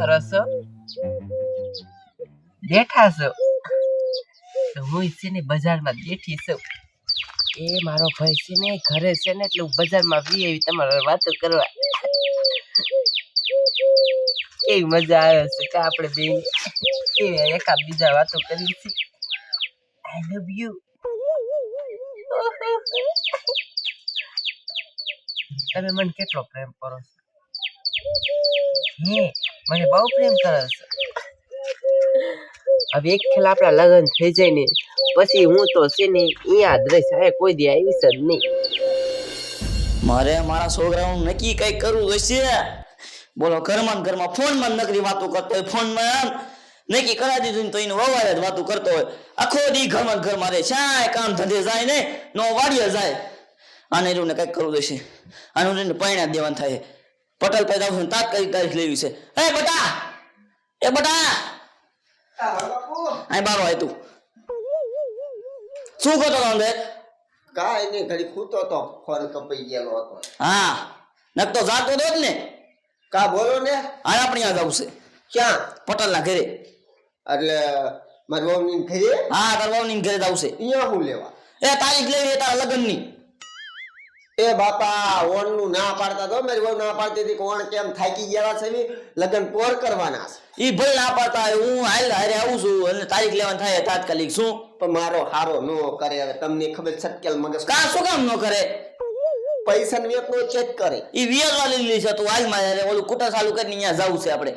કરો છો બેઠા છો. તો હું છે ને બજારમાં બેઠી છું. એ મારો ભાઈ છે ને ઘરે છે ને એટલે હું બજારમાં બી એવી તમારે વાતો કરવા. કેવી મજા આવે છે કે આપણે બે કેવી એકા બીજા વાતો કરી છે આઈ લવ યુ તમે મને કેટલો પ્રેમ કરો છો? હે, મને બહુ પ્રેમ કરે છે. હવે એક ખેલ આપણા લગ્ન થઈ જાય ને, પછી હું તો છે ને અહીંયા દ્રશ્ય રહીશ કોઈ દી આવી જ નહીં. મારે મારા છોકરાનું નક્કી કઈ કરવું હશે? બોલો, ઘરમાં ઘરમાં ફોનમાં નકરી વાતો કરતો હોય, ફોનમાં નક્કી કરા દીધું ને તો એને વવારે જ વાતો કરતો હોય. આખો દી ઘરમાં ઘરમાં રહે શાય કામ ધંધે જાય ને, નો વાડીએ જાય. આને એને કંઈક કરવું હશે. આનું પૈણા દેવાનું થાય. પટેલ પેદા આવશે તાત કરી તારીખ લેવી છે. એ બટા! એ બટા! અહીં બારો તું શું કરતો હતો અંદર કાંઈ નહીં ઘડી ખૂતો તો ફોન કપાઈ ગયેલો હતો. હા નકતો જાતો દો જ ને. કા બોલો ને? હા આ જવું છે. ક્યાં? પટેલના ઘરે. એટલે મારી મમ્મી ઘરે? હા તારી વાવની ઘરે જ આવશે અહીંયા હું લેવા? એ તારીખ લેવી તારા લગ્નની. એ બાપા ઓણનું ના પાડતા તો મારી વહુ ના પાડતી હતી કોણ કેમ થાકી ગયા છે લગ્ન પોર કરવાના છે. ઈ ભલે ના પાડતા હું હાલ હારે આવું છું અને તારીખ લેવાની થાય તાત્કાલિક. શું? પણ મારો હારો નો કરે હવે તમને ખબર છટકેલ મગજ કા શું કામ ન કરે? પૈસા વેત નો ચેક કરે. ઈ વાળી લીધી છે તું હાલ મારે ઓલું કુટા ચાલુ કરીને અહીંયા જવું છે આપણે.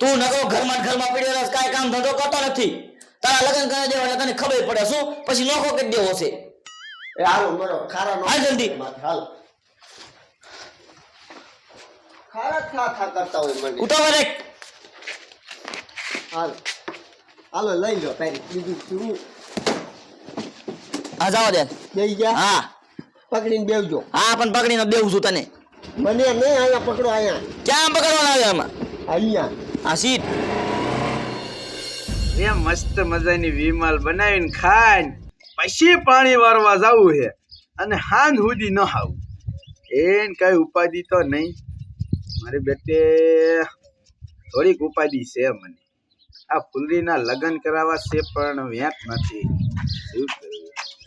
તું નકો ઘરમાં ને ઘરમાં પડ્યો કાંઈ કામ ધંધો કરતો નથી. તારા લગ્ન કરી દેવા તને ખબર પડે શું? પછી નોખો કરી દેવો છે. એ હાલો મારો ખારા નો હાલ જલ્દી. હાલો. ખારા થા થા કરતા હોય મને. ઉતાવળ રે હાલો. હાલો લઈ લો તારી બીજું શું? હા જવા દે બેસી ગયા? હા. પકડીને બેસજો હા પણ પકડીને દેવું છું તને. મને નહીં અહીંયા પકડો અહીંયા. ક્યાં પકડવાના આવે આમાં? અહીંયા. આ સીટ. એ મસ્ત મજાની વિમાલ બનાવીને ખાઈને પછી પાણી વારવા જવું છે. અને હાંજ સુધી ન આવું એન કઈ ઉપાધિ તો નહીં. મારી બેટે થોડીક ઉપાધિ છે મને. આ ફુલરીના લગ્ન કરાવવા છે પણ વ્યાત નથી.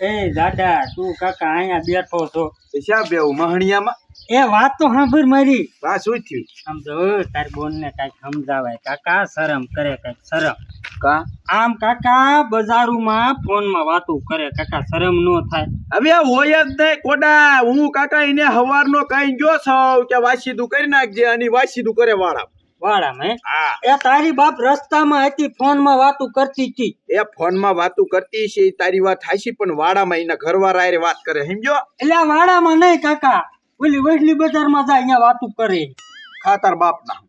એ દાદા તું કાકા અહીંયા બેઠો છો. પૈસા બેવું મહણિયામાં? એ વાત તો સાંભળ મારી. વાત શું થયું? સમજો તારી બોન ને કંઈક સમજાવાય. કાકા શરમ કરે કંઈક શરમ. કા? આમ કાકા બજારુમાં ફોનમાં વાતો કરે. કાકા શરમ નો થાય. હવે હોય જ નહીં કોડા. હું કાકા એને હવારનો કઈ જો છો કે વાસીદું કરી નાખજે અને વાસીદું કરે વાળા વાળામાં? એ તારી બાપ રસ્તામાં હતી ફોનમાં વાતો કરતી હતી. એ ફોનમાં વાતું કરતી છે તારી વાત હાશી પણ વાડામાં એના ઘરવાળા વાત કરે સમજો એટલે વાડામાં નહીં કાકા. ઓલી વડલી બજારમાં જાય અહીંયા વાતું કરે. ખાતર બાપના.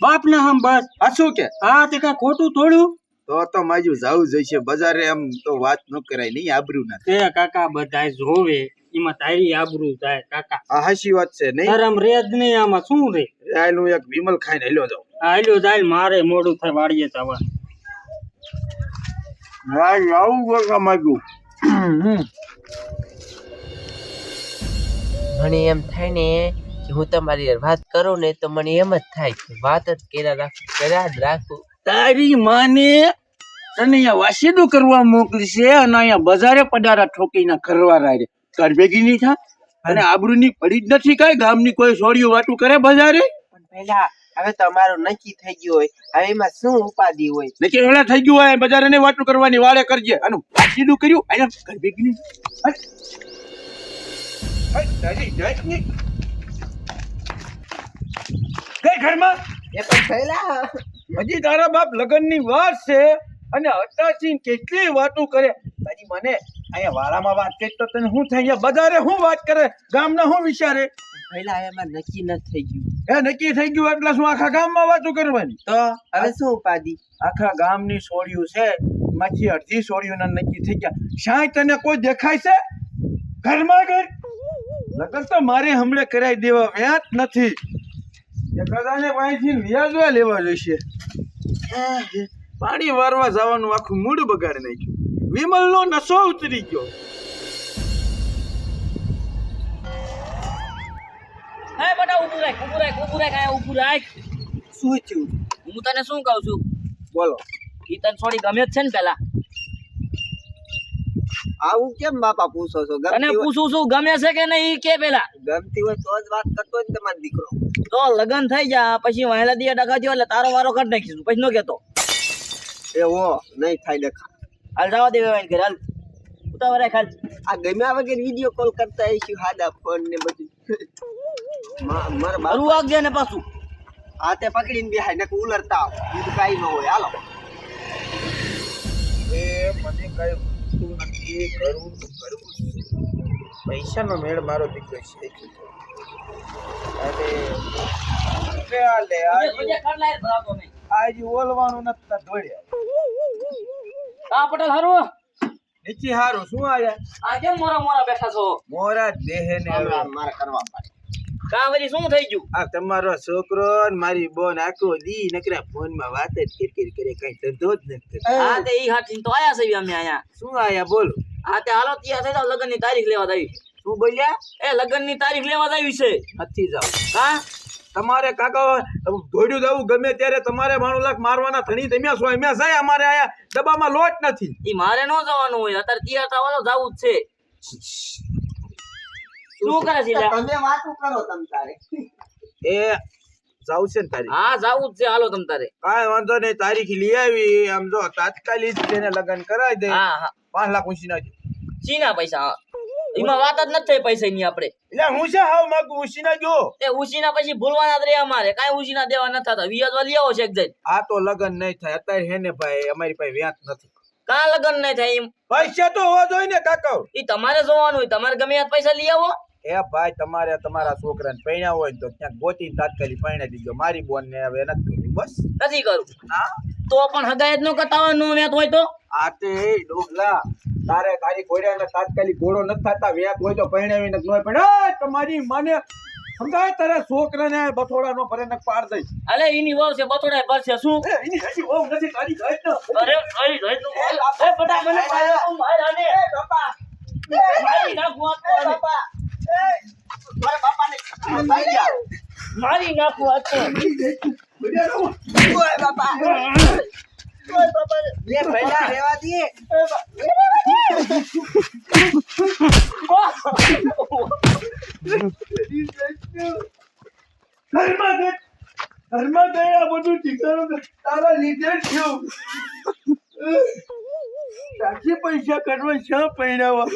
બાપ ના હમ બસ. આ શું કે? હા તે કઈ ખોટું થોડું? તો તો માજુ જાવું જોઈશે બજારે એમ તો વાત ન કરાય નહીં આબરૂ ના તે કાકા બધાય જોવે એમાં તારી આબરૂ જાય કાકા. આ હાસી વાત છે નહીં? શરમ રે જ નહીં આમાં શું રે? આયલું એક વિમલ ખાઈને હેલો જાવ આયલો જાય મારે મોડું થાય વાડીએ જવા હા આવું કાકા માગ્યું મને એમ થાય ને કે હું તમારી વાત કરું ને તો મને એમ જ થાય કે વાત જ કર્યા રાખું કર્યા જ રાખું. તારી માને તને અહીંયા વાસીદું કરવા મોકલી છે અને અહીંયા બજારે પડારા ઠોકીને કરવા રાડે તાર ભેગી નહીં થા? અને આબરૂની પડી જ નથી કાંઈ? ગામની કોઈ સોડિયું વાતું કરે બજારે? પણ પહેલા હવે તમારો નક્કી થઈ ગયું હોય. હવે એમાં શું ઉપાધિ હોય? નક્કી વેળા થઈ ગયું હોય બજારે ને વાતું કરવાની વાળે કરજે. અને વાસીદું કર્યું અહીંયા ઘર ભેગી કઈ ઘરમાં? એ પણ થયેલા. હજી તારા બાપ લગ્નની વાર છે અને હતાશી કેટલી વાતો કરે. તારી મને અહીંયા વાળામાં વાત કરી તો તને શું થાય? અહીંયા બજારે શું વાત કરે? ગામના શું વિચારે? પહેલા એમાં નક્કી ન થઈ ગયું. એ નક્કી થઈ ગયું એટલે શું આખા ગામમાં વાતો કરવાની? તો હવે શું ઉપાધિ? આખા ગામની સોળિયું છે માછી અડધી સોડિયું નક્કી થઈ ગયા. શાય તને કોઈ દેખાય છે? ઘરમાં ઘર લગન તો મારે હમણે કરાવી દેવા વ્યાજ નથી. એ કદાને પાસેથી વ્યાજવા લેવા જોઈશે. પાણી વારવા જવાનું આખું મૂડ બગાડી નાખ્યું. વિમલનો નશો ઉતરી ગયો. હે બટા ઊભું રાખ ઊભું રાખ ઊભું રાખ આયા ઊભું રાખ. શું થયું? હું તને શું કહું છું? બોલો. ઈ તને છોડી ગમે જ છે ને પેલા. આવું કેમ બાપા પૂછો છો? અને પૂછું છું ગમે છે કે નહીં કે પેલા. ગમતી હોય તો જ વાત કરતો હોય ને તમારો દીકરો. તો લગન થઈ જા પછી વહેલા દિયા ડખા થયો એટલે તારો વારો કાઢ નાખીશું. પછી નો કેતો. એવો નહીં થાય ડખા. હાલ જવા દેવે વેવાઈને ઘરે હાલ. ઉતાવળે ખાલ. આ ગમ્યા વગર વીડિયો કોલ કરતા આવીશું હાદા ફોન ને બધું. મા- મારા બાપા હરું વાગજે ને પાછું. હાથે પકડીને બેહાય ને ઉલરતા આવો. બીજું કાંઈ ન હોય. હાલો. એ મને કઈ નથી કરવું કરવું પૈસાનો મેળ મારો દીકરો છે. અરે લે આ લે. આજે આજે ઓલવાનું નથી તાર દોડ્યા આ. પટેલ હરું? નીચે હારું શું આજે આ કેમ મોરા મોરા બેઠા છો? મોરા દેહ ને મારા કરવા પડે કા વળી શું થઈ ગયું? આ તમારો છોકરો મારી બોન આખો દી નકરા ફોનમાં વાત જ કિરકિર કરે કઈ ધંધો જ નથી. આ તે ઈ હાથી તો આયા છે અમે આયા શું આયા બોલો? આ તે હાલો તૈયાર થઈ જાવ લગનની તારીખ લેવા આવી શું બોલ્યા? એ લગનની તારીખ લેવા આવી છે. નથી જાવ. હા? તમારે કાકા દોડ્યું જવું ગમે ત્યારે તમારે માણું લાખ મારવાના ધણી તમે છો એમ જાય અમારે આયા ડબ્બામાં લોટ નથી. ઈ મારે ન જવાનું હોય અત્યારે તૈયાર થવા તો જવું જ છે. શું કરે છે? તમે વાતું કરો તમ તારે? એ જાવ છે ને તારી. હા જવું જ છે. હાલો તમ તારે. કાંઈ વાંધો નહીં તારીખ લઈ આવી. આમ જો તાત્કાલિક તેને લગ્ન કરાવી દે. હા હા. પાંચ લાખ ઉછી નાખી. ચીના પૈસા હા. એમાં વાત જ નથી થઈ પૈસા ની આપણે. એટલે હું છે હાવ માગું ના જો એ ઉછીના પછી ભૂલવાના જ રે અમારે. કાંઈ ઉછીના દેવા ન થતા. વિયાજવા લઈ આવો છે એક જણ આ તો લગન નહીં થાય. અત્યારે હે ને ભાઈ અમારી પાસે વ્યાજ નથી. કા લગન નહીં થાય એમ? પૈસા તો હોવા જોઈએ ને કાકા ઈ તમારે જોવાનું હોય. તમારે ગમે પૈસા લઈ આવો. એ ભાઈ તમારે તમારા છોકરાને પૈણા હોય તો ક્યાંક ગોતી તાત્કાલિક પૈણા દીધો મારી બોન ને હવે નથી કરવું. બસ. નથી કરવું. હા? તો પણ હગાયત નો કટાવવાનું નો વ્યાત હોય તો? આ તે ડોગલા. તારે તારી ઘોડ્યાને તાત્કાલિક ઘોડો નથી થતા. વ્યાત હોય તો પૈણાવીને નથી હોય. પણ તમારી માને સમજાય તારા છોકરાને બથોડા નો ભરે નક પાર દઈ. અલે એની વહુ છે બથોડા પર છે શું એની હજી વહુ નથી. તારી જાય તો અરે અરે અરે તો એ બટા મને માર આને ના તો આને. મારા બાપાને ભાઈ જાઓ. મારી નાખું આ તો બાપા બધું ઠીકાણું તારા લીધે જ થયું પૈસા કરવા શા પૈણાવા